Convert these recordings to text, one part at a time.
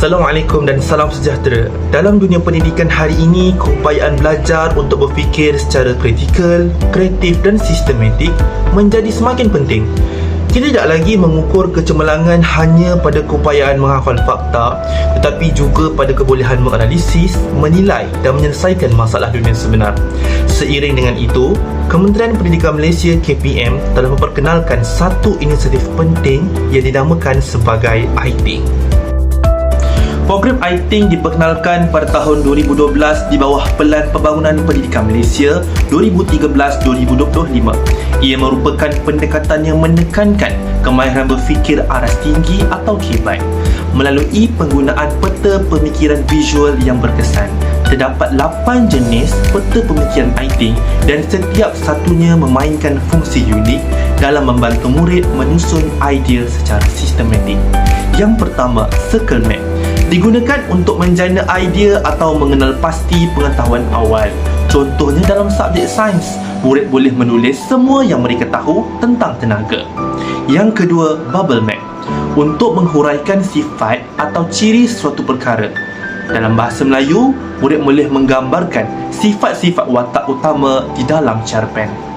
Assalamualaikum dan salam sejahtera. Dalam dunia pendidikan hari ini, keupayaan belajar untuk berfikir secara kritikal, kreatif dan sistematik menjadi semakin penting. Kita tidak lagi mengukur kecemerlangan hanya pada keupayaan menghafal fakta tetapi juga pada kebolehan menganalisis, menilai dan menyelesaikan masalah dunia sebenar. Seiring dengan itu, Kementerian Pendidikan Malaysia KPM telah memperkenalkan satu inisiatif penting yang dinamakan sebagai iThink. Program iThink diperkenalkan pada tahun 2012 di bawah Pelan Pembangunan Pendidikan Malaysia 2013-2025. Ia merupakan pendekatan yang menekankan kemahiran berfikir aras tinggi atau KBAI melalui penggunaan peta pemikiran visual yang berkesan. Terdapat 8 jenis peta pemikiran iThink dan setiap satunya memainkan fungsi unik dalam membantu murid menyusun idea secara sistematik. Yang pertama, Circle Map digunakan untuk menjana idea atau mengenal pasti pengetahuan awal. Contohnya dalam subjek sains, murid boleh menulis semua yang mereka tahu tentang tenaga. Yang kedua, bubble map untuk menghuraikan sifat atau ciri suatu perkara. Dalam bahasa Melayu, murid boleh menggambarkan sifat-sifat watak utama di dalam cerpen.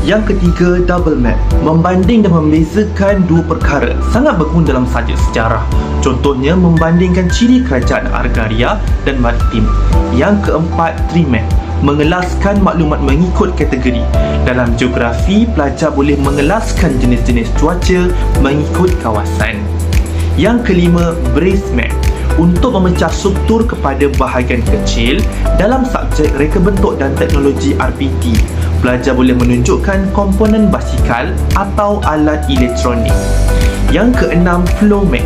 Yang ketiga, double map. Membanding dan membezakan dua perkara Sangat berguna dalam subjek sejarah. Contohnya, membandingkan ciri kerajaan Argaria dan Maritim. Yang keempat, three map Mengelaskan maklumat mengikut kategori. Dalam geografi, pelajar boleh mengelaskan jenis-jenis cuaca mengikut kawasan. Yang kelima, brace map. Untuk memecah struktur kepada bahagian kecil dalam subjek reka bentuk dan teknologi RPT pelajar boleh menunjukkan komponen basikal atau alat elektronik. Yang keenam, flow map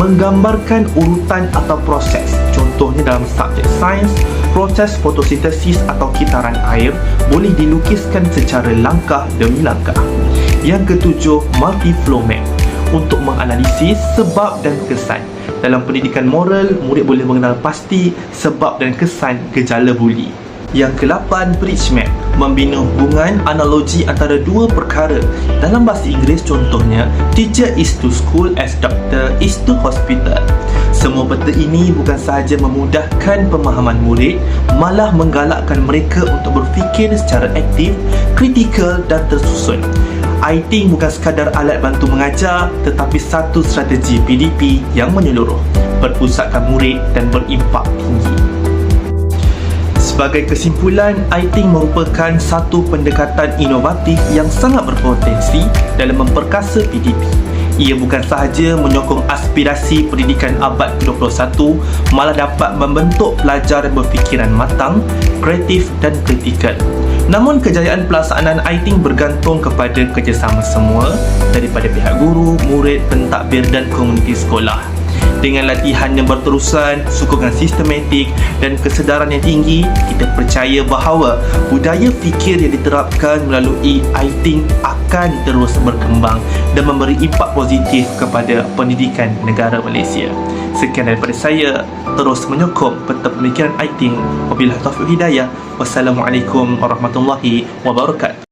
menggambarkan urutan atau proses. Contohnya dalam subjek sains, proses fotosintesis atau kitaran air boleh dilukiskan secara langkah demi langkah. Yang ketujuh, multi-flow map untuk menganalisis sebab dan kesan. Dalam pendidikan moral, murid boleh mengenal pasti sebab dan kesan gejala buli. Yang ke-8, bridge map membina hubungan analogi antara dua perkara. Dalam bahasa Inggeris contohnya, teacher is to school as doctor is to hospital. Semua peta ini bukan sahaja memudahkan pemahaman murid, malah menggalakkan mereka untuk berfikir secara aktif, kritikal dan tersusun. I think bukan sekadar alat bantu mengajar tetapi satu strategi PDP yang menyeluruh, berpusatkan murid dan berimpak tinggi. Sebagai kesimpulan, iThink merupakan satu pendekatan inovatif yang sangat berpotensi dalam memperkasa PDP. Ia bukan sahaja menyokong aspirasi pendidikan abad ke-21, malah dapat membentuk pelajar berfikiran matang, kreatif dan kritikal. Namun kejayaan pelaksanaan iThink bergantung kepada kerjasama semua daripada pihak guru, murid, pentadbir dan komuniti sekolah dengan latihan yang berterusan, sokongan sistematik dan kesedaran yang tinggi, kita percaya bahawa budaya fikir yang diterapkan melalui iThink akan terus berkembang dan memberi impak positif kepada pendidikan negara Malaysia. Sekian daripada saya, terus menyokong peta pemikiran iThink. Wabillahi taufiq hidayah. Wassalamualaikum warahmatullahi wabarakatuh.